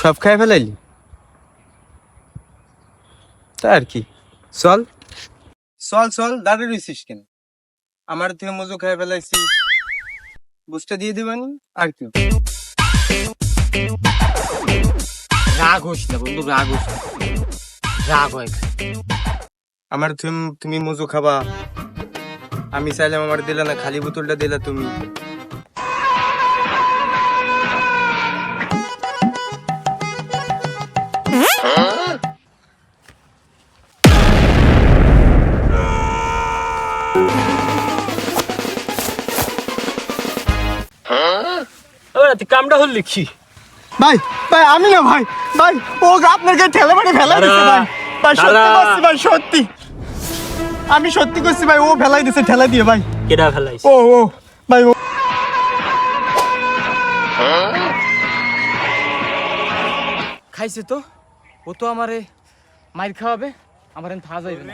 সব খাই ফেলাইলি? তা আর কি। চল। চল চল, দাঁড়িয়ে রইছিস কেন? আমার থেকে মজু খাই ফেলাইছিস। বুঝটা দিয়ে দিবানি আর কি রাগ হোস না বন্ধু রাগ হোস না। রাগ হয় আমার তুমি তুমি মজু খাবা। আমি চাইলাম আমার দিলা না খালি বোতলটা দিলা তুমি। ওরা তুই কামটা হল লিখি ভাই ভাই আমি না ভাই ভাই ও আপনাকে ঠেলে মারে ফেলাই দিছে ভাই। ভাই সত্যি। করছি ভাই সত্যি। আমি সত্যি করছি ভাই ও ফেলাই দিছে ঠেলা দিয়ে ভাই। কেডা ফেলাইস ও ও ভাই ও। খাইছে তো? ও তো আমারে মাইর খাওয়াবে আমার থাকা যাইবে না।